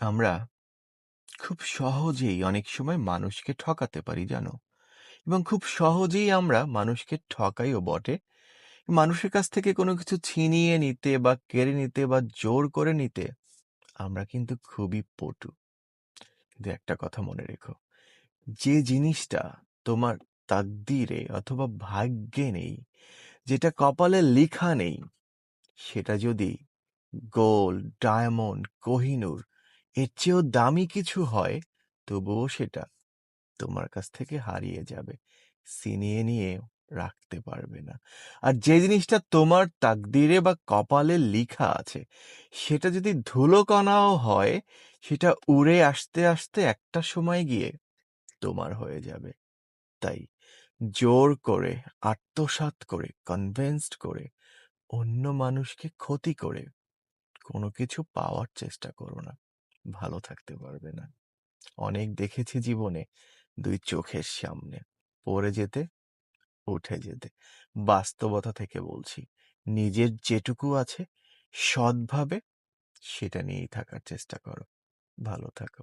আমরা খুব সহজেই অনেক সময় মানুষকে ঠকাতে পারি, জানো? এবং খুব সহজেই আমরা মানুষকে ঠকাইও বটে। মানুষের কাছ থেকে কোনো কিছু ছিনিয়ে নিতে বা কেড়ে নিতে বা জোর করে নিতে আমরা কিন্তু খুবই পটু। কিন্তু একটা কথা মনে রেখো, যে জিনিসটা তোমার তাকদিরে অথবা ভাগ্যে নেই, যেটা কপালে লেখা নেই, সেটা যদি গোল্ড, ডায়মন্ড, কোহিনূর এর চেয়েও দামি কিছু হয়, তবুও সেটা তোমার কাছ থেকে হারিয়ে যাবে। ছিনিয়ে নিয়ে রাখতে পারবে না। আর যে জিনিসটা তোমার তাকদিরে বা কপালে লিখা আছে, সেটা যদি ধুলো কণাও হয়, সেটা উড়ে আসতে আসতে একটা সময় গিয়ে তোমার হয়ে যাবে। তাই জোর করে, আত্মসাৎ করে কনভেন্সড করে, অন্য মানুষকে ক্ষতি করে কোনো কিছু পাওয়ার চেষ্টা করো না। ভালো থাকতে পারবে না। অনেক দেখেছি জীবনে দুই চোখের সামনে, পড়ে যেতে, উঠে যেতে। বাস্তবতা থেকে বলছি, নিজের যেটুকু আছে, সৎভাবে সেটা নিয়েই থাকার চেষ্টা করো। ভালো থাকো।